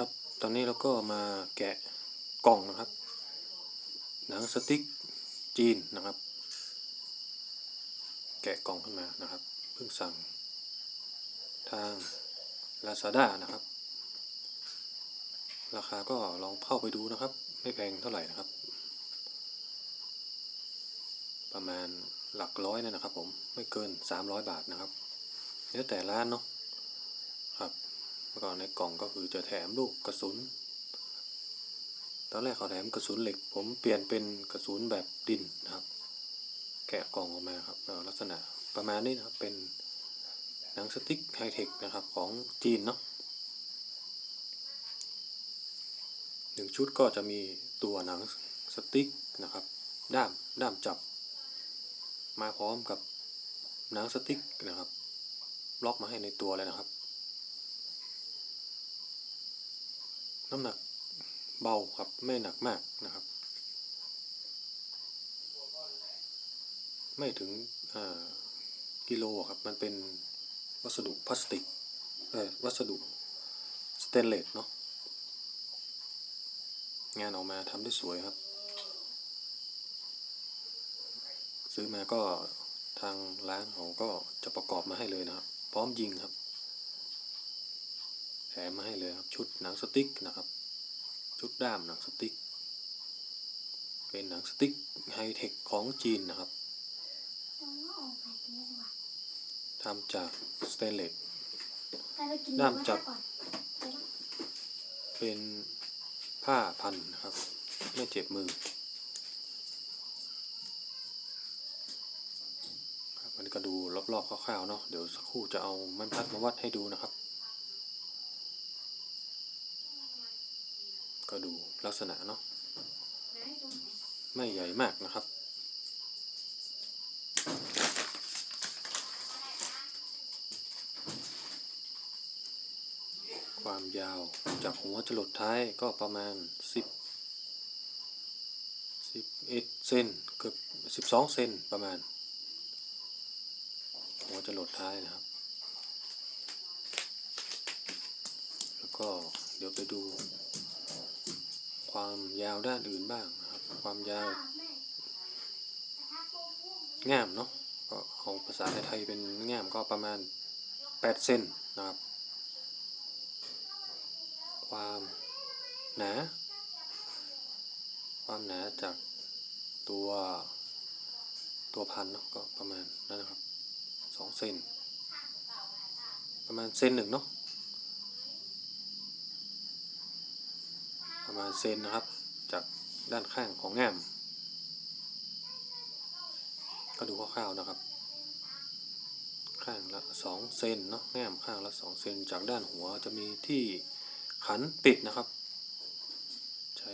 ครับ ตอนนี้เราก็มาแกะกล่องนะครับ หนังสติ๊กจีนนะครับ แกะกล่องขึ้นมานะครับ เพิ่งสั่ง ทาง Lazada นะครับ ราคาก็ลองเข้าไปดูนะครับ ไม่แพงเท่าไหร่นะครับ ประมาณหลักร้อยเนี่ยนะครับผม ไม่เกิน 300 บาทนะครับ แล้วแต่ร้านเนาะ แล้วก็ในกล่องก็คือจะแถมลูกกระสุน ตอนแรกเขาแถมกระสุนเหล็ก ผมเปลี่ยนเป็นกระสุนแบบดินนะครับ แกะกล่องออกมาครับลักษณะประมาณนี้นะครับ เป็นหนังสติ๊กไฮเทคนะครับของจีนเนาะหนึ่งชุดก็จะมีตัวหนังสติ๊กนะครับ ด้ามด้ามจับ มาพร้อมกับหนังสติ๊กนะครับ ล็อกมาให้ในตัวเลยนะครับ น้ำหนักเบาครับ ไม่หนักมากนะครับ ไม่ถึงกิโลครับ มันเป็นวัสดุพลาสติกเออวัสดุสเตนเลสเนาะงานออกมาทำได้สวยครับ ซื้อมาก็ทางร้านเขาก็จะประกอบมาให้เลยนะครับ พร้อมยิงครับ ถมมาให้เลยครับชุดหนังสติ๊กนะครับ ชุดด้ามหนังสติ๊ก เป็นหนังสติ๊กไฮเทคของจีนนะครับต้องเอาออกแบบนี้ดีกว่าทำจากสเตนเลสไปไปกินด้ามจับก่อนไปแล้วเป็นผ้าพันนะครับ ไม่เจ็บมือครับอันนี้ก็ดูรอบๆคร่าวๆเนาะเดี๋ยวสักครู่จะเอาไม้บรรทัดมาวัดให้ดูนะครับ ก็ดูลักษณะเนาะไม่ใหญ่มากนะครับ ความยาวจากหัวจรดท้ายก็ประมาณ 10 11เซนเกือบ12เซนประมาณ หัวจรดท้ายนะครับ แล้วก็เดี๋ยวไปดู ความยาวด้านอื่นบ้างนะครับ ความยาวแง่ามเนาะก็เอาภาษาไทยเป็นง่ามก็ประมาณ 8 เซนนะครับ ความหนา ความหนาจากตัวตัวพันเนาะก็ประมาณนั้นนะครับ2เซนประมาณเซนหนึ่งเนาะ ประมาณเซนนะครับ จากด้านข้างของแง่ามก็ดูคร่าวๆนะครับ ข้างละสองเซนเนาะแง้มข้างละสองเซนจากด้านหัวจะมีที่ขันปิดนะครับ ใช้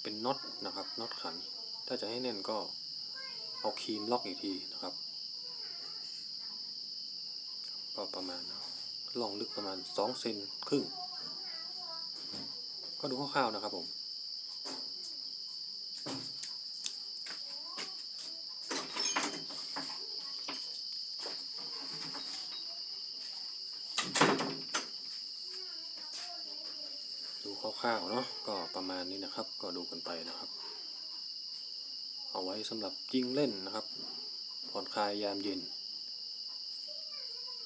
เป็นน็อตนะครับน็อตขัน ถ้าจะให้แน่นก็เอาครีมล็อกอีกทีนะครับก็ประมาณนะลองลึกประมาณสองเซนครึ่ง ก็ดูคร่าวๆนะครับผมดูคร่าวๆเนาะก็ประมาณนี้นะครับ ก็ดูกันไปนะครับ เอาไว้สำหรับยิงเล่นนะครับผ่อนคลายยามเย็น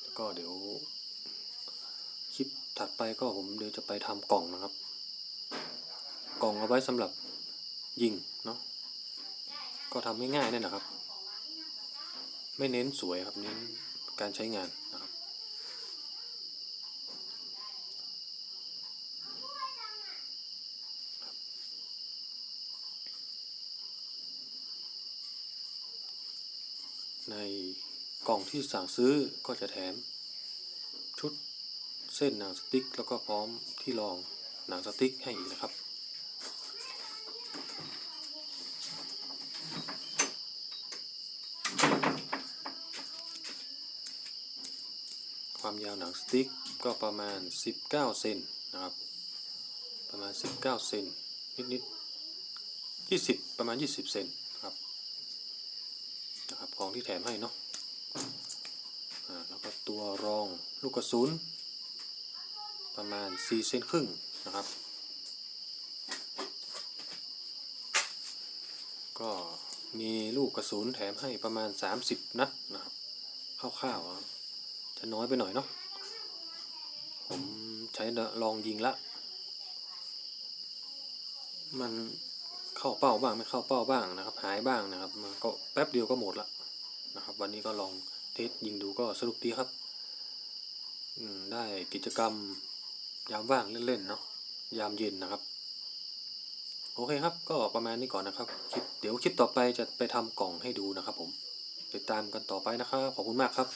แล้วก็เดี๋ยวคลิปถัดไปก็ผมเดี๋ยวจะไปทำกล่องนะครับ กล่องเอาไว้สำหรับยิงเนาะก็ทำง่ายนี่นะครับ ไม่เน้นสวยครับเน้นการใช้งานนะครับ ในกล่องที่สั่งซื้อก็จะแถมชุดเส้นหนังสติ๊กแล้วก็พร้อมที่รอง หนังสติ๊กให้อีกนะครับ ความยาวหนังสติ๊กก็ประมาณ 19 เซนนะครับ ประมาณ 19 เซนนิดๆ20 ประมาณ 20 เซนนะครับนะครับของที่แถมให้เนาะแล้วก็ตัวรองลูกกระสุน ประมาณ4เซนครึ่งนะครับ ก็มีลูกกระสุนแถมให้ประมาณ 30 นัดนะครับคร่าวๆจะน้อยไปหน่อยเนาะผมใช้ลองยิงละ มันเข้าเป้าบ้างไม่เข้าเป้าบ้างนะครับ หายบ้างนะครับมันก็แป๊บเดียวก็หมดละนะครับ วันนี้ก็ลองเทสยิงดูก็สนุกดีครับได้กิจกรรม ยามว่างเล่นๆเนาะยามเย็นนะครับ โอเคครับก็ประมาณนี้ก่อนนะครับคลิปเดี๋ยวคลิปต่อไปจะไปทำกล่องให้ดูนะครับผมติดตามกันต่อไปนะครับขอบคุณมากครับ